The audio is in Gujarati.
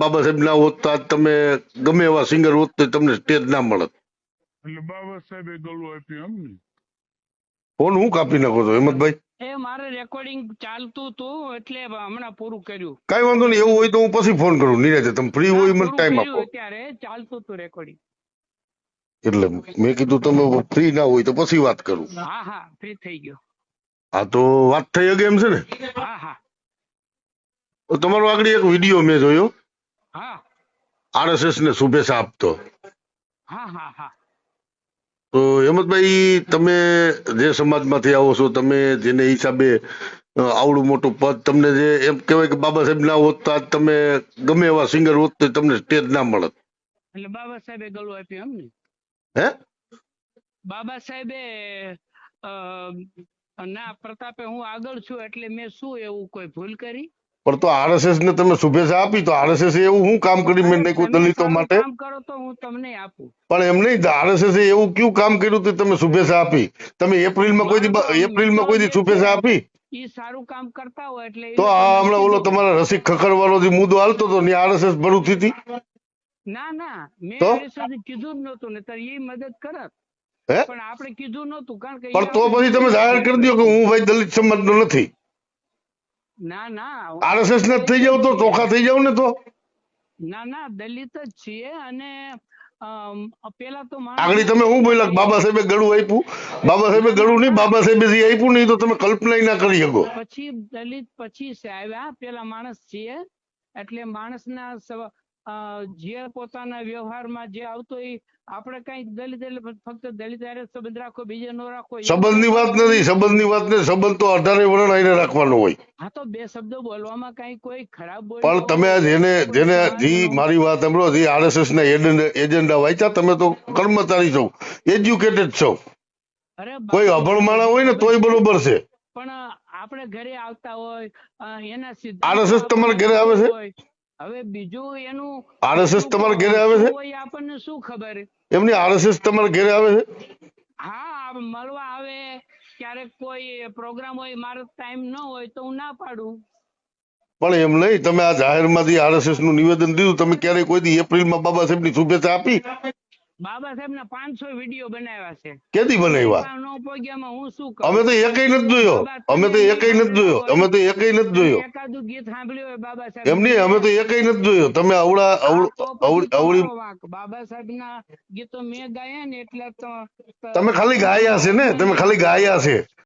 બાબા સાહેબ ના હોત તો આજ તમે ગમે એવા સિંગર હોત તો તમને સ્ટેજ ના મળત. એટલે બાબા સાહેબે ગળું આપ્યું એમ ને? ફોન હું કાપી નાખો છો હેમંતભાઈ? એ મારે રેકોર્ડિંગ ચાલતું હતું એટલે હમણાં પૂરું કર્યું. કઈ વાંધો નહીં એવું હોય તો હું પછી ફોન કરું નિરાજે તમે ફ્રી હોય મને ટાઈમ આપો. અત્યારે ચાલતું હતું રેકોર્ડિંગ એટલે મેં કીધું તમે ફ્રી ના હોય તો પછી વાત કરું. હા હા ફ્રી થઈ ગયો. હા તો વાત થઈ ગઈ એમ છે ને? હા હા. તમારો આગળ એક વીડિયો મેં જોયો. આરએસએસ ને શુભેચ્છા આપતો. હા હા હા. તો હેમંતભાઈ તમે જે સમાજમાંથી આવો છો તમે જેને હિસાબે આવડું મોટું પદ તમને જે એમ કહેવાય કે બાબા સાહેબ ના હોત તો તમે ગમે એવા સિંગર હોત તો તમને સ્ટેજ ના મળત. એટલે બાબા સાહેબે ગળું આપ્યું એમ ને હે? બાબા સાહેબે અ, ના પ્રતાપે હું આગળ છું એટલે મેં શું એવું કોઈ ભૂલ કરી? પણ તો આરએસએસ ને તમે શુભેચ્છા આપી તો આરએસએસ એવું શું કામ કરી મેં નહીં દલિતો માટે. કામ કરો તો હું તમને આપું. પણ એમ નહીં આરએસએસ એવું કયું કામ કર્યું તે તમે શુભેચ્છા આપી? તમે એપ્રિલમાં કોઈ એપ્રિલમાં કોઈ શુભેચ્છા આપી? સારું કામ કરતા હોય એટલે તો હમણાં ઓલો તમારા રસિક ખખરવાળો જે મુદ્દો હાલતો હતો ને આરએસએસ ભરું થી ના ના. મેં? કીધું જ નહોતું ને એ મદદ કરત. પણ આપણે કીધું નહોતું કારણ કે પણ તો પછી તમે જાહેર કરી દો કે હું ભાઈ દલિત સમાજનો નથી. ના ના આરએસએસ ને થઈ જાવ તો ચોખા થઈ જાવ ને તો. ના ના દલિત જ છીએ અને પેલા તો આગળ તમે હું બોલ્યા બાબા સાહેબે ગળું આપ્યું? બાબા સાહેબે ગળું નહીં બાબા સાહેબે જે આપ્યું નહીં તો તમે કલ્પના ના કરી શકો. પછી દલિત પછી આવ્યા પેલા માણસ છીએ. એટલે માણસના ના જે પોતાના વ્યવહારમાં જે આવતો એ આપણે કઈ દલિત એટલે ફક્ત દલિત આરે સંબંધ રાખો બીજે નો રાખો સંબંધ સંબંધની વાત નથી સંબંધની વાત ને સંબંધ તો અઢારે વર્ણ આઈને રાખવાનો હોય. હા તો બે શબ્દો બોલવામાં કઈ કોઈ ખરાબ બોલ પણ તમે જેને જેને જી મારી વાત સાંભળો જે આરએસએસ ના એજન્ડા વાંચ્યા તમે તો કર્મચારી છો એજ્યુકેટેડ છો. અરે કોઈ અભણ માણસ હોય ને તોય બરોબર છે. પણ આપણે ઘરે આવતા હોય એના સિદ્ધાંતો આરએસએસ તમારા ઘરે આવે છે? હવે બીજું એનું આરએસએસ તમારા ઘરે આવે છે? આપણને શું ખબર? એમની આરએસએસ તમારા ઘરે આવે છે? હા મળવા આવે. ક્યારેક કોઈ પ્રોગ્રામ હોય, મારો ટાઈમ ન હોય તો હું ના પાડું. પણ એમ નહીં, તમે આ જાહેરમાંથી આરએસએસનું નિવેદન દીધું, તમે ક્યારેય કોઈ દી એપ્રિલમાં બાબા સાહેબની શુભેચ્છા આપી? બાબા સાહેબ ના પાંચસો વીડિયો બનાવ્યા છે. કેદી બનાવ્યા? એમાં ન હું શું કરું અમે તો એકય નથી જોયો. અમે તો એકય નથી જોયો. અમે તો એકય નથી જોયો. એકાદું ગીત સાંભળ્યું હોય બાબા સાહેબ. એમની અમે તો એકય નથી જોયો. તમે અવળા અવળ-. બાબા સાહેબ ના ગીતો મેં ગાયા ને એટલે તો તમે ખાલી ગાયા છે ને? તમે ખાલી ગાયા છે.